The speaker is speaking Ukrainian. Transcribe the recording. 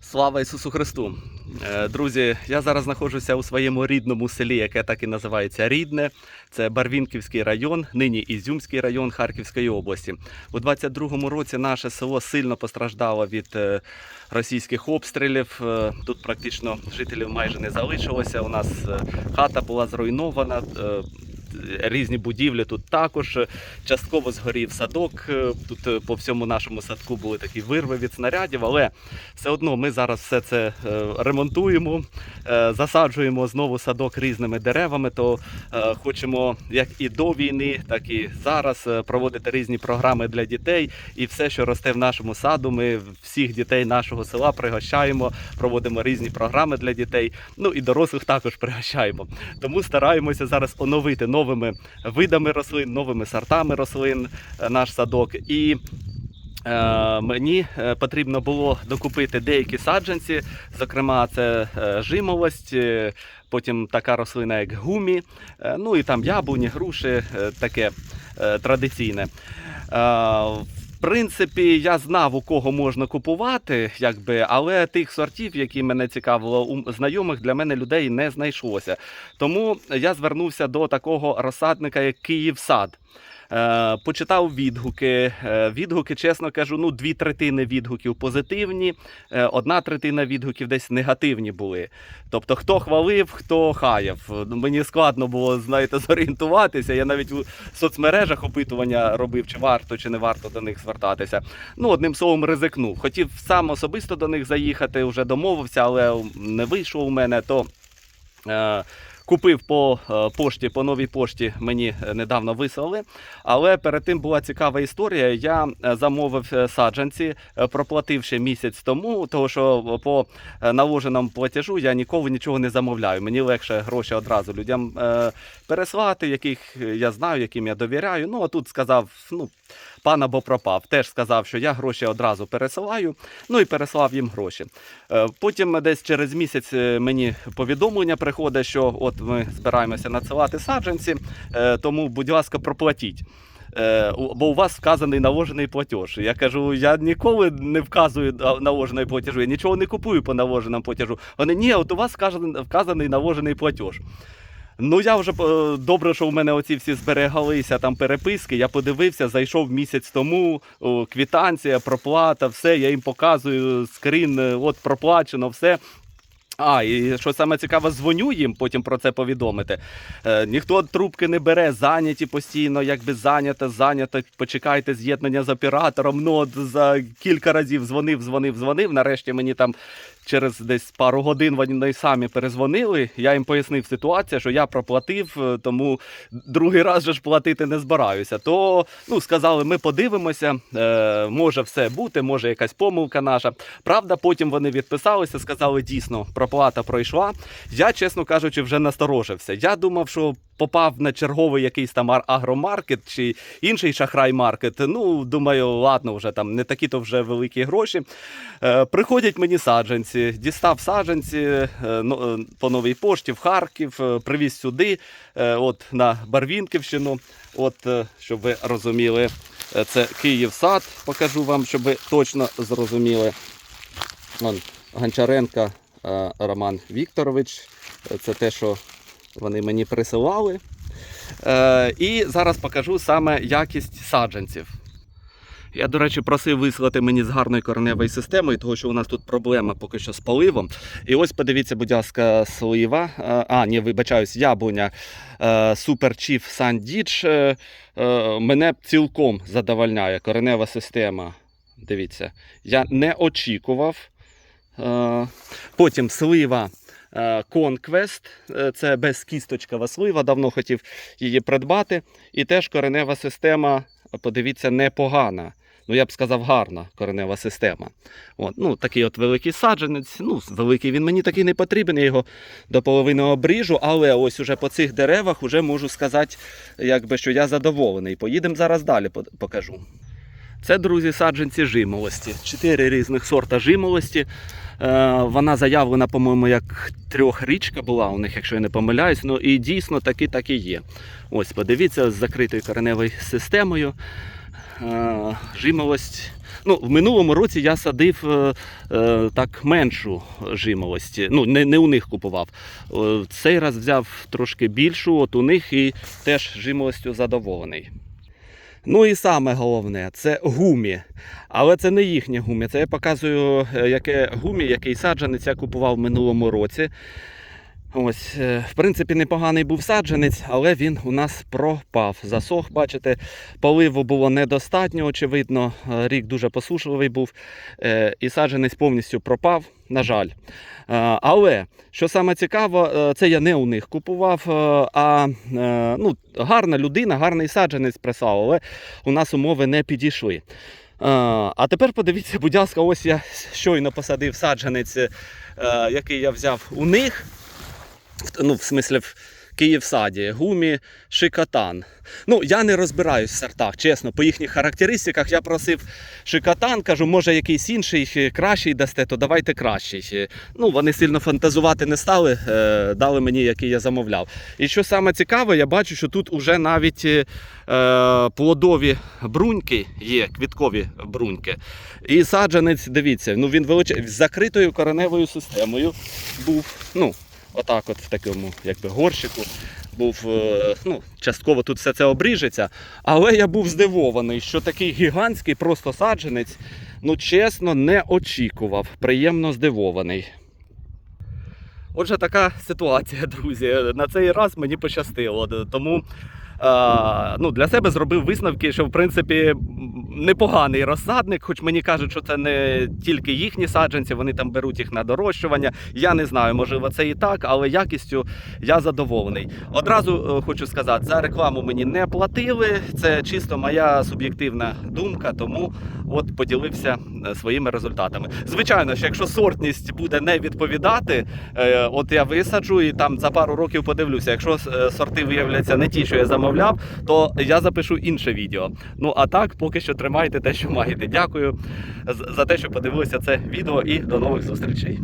Слава Ісусу Христу! Е, Друзі, я зараз знаходжуся у своєму рідному селі, яке так і називається Рідне. Це Барвінківський район, нині Ізюмський район Харківської області. У 22-му році наше село сильно постраждало від е, російських обстрілів. Е, Тут практично жителів майже не залишилося. У нас хата була зруйнована. Різні будівлі тут також частково згорів садок. Е, Тут е, по всьому нашому садку були такі вирви від снарядів, але все одно ми зараз все це е, ремонтуємо, засаджуємо знову садок різними деревами. То хочемо як і до війни, так і зараз проводити різні програми для дітей. І все, що росте в нашому саду, ми всіх дітей нашого села пригощаємо, проводимо різні програми для дітей. Ну і дорослих також пригощаємо. Тому стараємося зараз оновити новими видами рослин, новими сортами рослин е, наш садок. І Е, Мені е, потрібно було докупити деякі саджанці, зокрема, це жимолость, потім така рослина, як гумі, ну і там яблуні, груші, таке традиційне. В принципі, я знав, у кого можна купувати, якби, але тих сортів, які мене цікавило у знайомих, для мене людей не знайшлося. Тому я звернувся до такого розсадника, як Київсад. Е, почитав відгуки. Е, Відгуки, чесно кажу, ну дві третини відгуків позитивні, е, одна третина відгуків десь негативні були. Тобто, хто хвалив, хто хаяв. Ну, Мені складно було, знаєте, зорієнтуватися. Я навіть у соцмережах опитування робив, чи варто, чи не варто до них звертатися. Ну, одним словом, ризикнув. Хотів сам особисто до них заїхати, вже домовився, але не вийшло у мене. То Купив по е, пошті, по новій пошті мені е, недавно вислали. Але перед тим була цікава історія. Я е, замовив саджанці, проплативши місяць тому, тому що по наложеному платежу я ніколи нічого не замовляю. Мені легше гроші одразу людям переслати, яких я знаю, яким я довіряю. Ну а тут сказав, ну. Пан або пропав. Теж сказав, що я гроші одразу пересилаю. Ну і переслав їм гроші. Е, Потім десь через місяць е, мені повідомлення приходить, що от ми збираємося надсилати саджанці, е, тому, будь ласка, проплатіть. Бо у вас вказаний наложений платеж. Я кажу, я ніколи не вказую на- наложений платежу, я нічого не купую по наложеному платежу. Вони ні, от у вас вказаний наложений платеж. Ну я вже е, добре, що у мене оці всі зберегалися там переписки. Я подивився, зайшов місяць тому. Квітанція, проплата, все. Я їм показую скрін, е, от проплачено, все. А, і що саме цікаве, дзвоню їм потім про це повідомити. Е, ніхто трубки не бере, зайняті постійно, якби зайнято, зайнято. Почекайте з'єднання з оператором. Ну, от за кілька разів дзвонив, дзвонив, дзвонив. Нарешті мені там через десь пару годин вони самі перезвонили. Я їм пояснив ситуацію, що я проплатив, е, тому другий раз же ж платити не збираюся. То ну, сказали, ми подивимося, е, може все бути, може якась помилка наша. Правда, потім вони відписалися, сказали, дійсно, проплата пройшла. Я, чесно кажучи, вже насторожився. Я думав, що попав на черговий якийсь там агромаркет чи інший шахрай-маркет. Ну, думаю, ладно, вже там не такі то вже великі гроші. Е, приходять мені саджанці, дістав саджанці е, е, по новій пошті в Харків, е, привіз сюди, е, от на Барвінківщину. От, е, щоб ви розуміли, е, це Київсад. Покажу вам, щоб ви точно зрозуміли. Вон, Гончаренка е, Роман Вікторович. Це те, що вони мені присилали. Е, і зараз покажу саме якість саджанців. Я, до речі, просив вислати мені з гарною кореневою системою, тому що у нас тут проблема поки що з поливом. І ось подивіться, будь ласка, слива. е, А, ні, вибачаюсь, яблуня е, Ditch, е, е, Мене цілком задовольняє коренева система. Дивіться, я не очікував. Потім слива Conquest, е, це безкісточкова слива, давно хотів її придбати. І теж коренева система, подивіться, непогана. Ну, я б сказав, гарна коренева система. От, ну, такий от великий саджанець. Ну, великий він мені такий не потрібен, я його до половини обріжу, але ось уже по цих деревах уже можу сказати, якби, що я задоволений. Поїдемо зараз далі, покажу. Це, друзі, саджанці жимолості. Чотири різних сорта жимолості. Е, вона заявлена, по-моєму, як трьохрічка була у них, якщо я не помиляюсь. Ну і дійсно таки так і є. Ось, подивіться, з закритою кореневою системою. е, жимолость. Ну, в минулому році я садив е, так меншу жимолость. Ну, не, не у них купував. Цей раз взяв трошки більшу, от у них і теж жимолостю задоволений. Ну і саме головне це гумі. Але це не їхнє гумі. Це я показую, е, яке гумі, який саджанець я купував в минулому році. Ось, е, в принципі, непоганий був саджанець, але він у нас пропав. Засох, бачите, поливу було недостатньо, очевидно. Е, Рік дуже посушливий був, е, і саджанець повністю пропав, на жаль. Але що саме цікаво, це я не у них купував, а ну, гарна людина, гарний саджанець прислав, але у нас умови не підійшли. А тепер подивіться, будь ласка, ось я щойно посадив саджанець, який я взяв у них. Ну, в смислі, в Київсаді, гумі, шикотан. Ну, я не розбираюсь в сортах, чесно, по їхніх характеристиках я просив шикотан, кажу, може якийсь інший е, кращий дасте, то давайте кращий. Е, Ну, вони сильно фантазувати не стали, е, дали мені, який я замовляв. І що саме цікаве, я бачу, що тут уже навіть е, плодові бруньки є, квіткові бруньки. І саджанець, дивіться, ну він величезний, з закритою кореневою системою був. Ну, отак, от в такому якби горщику. Був е, ну, частково тут все це обріжеться, але я був здивований, що такий гігантський просто саджанець, ну чесно, не очікував. Приємно здивований. Отже, така ситуація, друзі. На цей раз мені пощастило. Тому ну, для себе зробив висновки, що в принципі непоганий розсадник, хоч мені кажуть, що це не тільки їхні саджанці, вони там беруть їх на дорощування. Я не знаю, можливо, це і так, але якістю я задоволений. Одразу е, хочу сказати, за рекламу мені не платили. Це чисто моя суб'єктивна думка, тому от поділився е, своїми результатами. Звичайно, що якщо сортність буде не відповідати, е, от я висаджу і там за пару років подивлюся. Якщо е, сорти виявляться не ті, що я замовляв, то я запишу інше відео. Ну а так, поки що тримайте те, що маєте. Дякую за те, що подивилися це відео, і до нових зустрічей.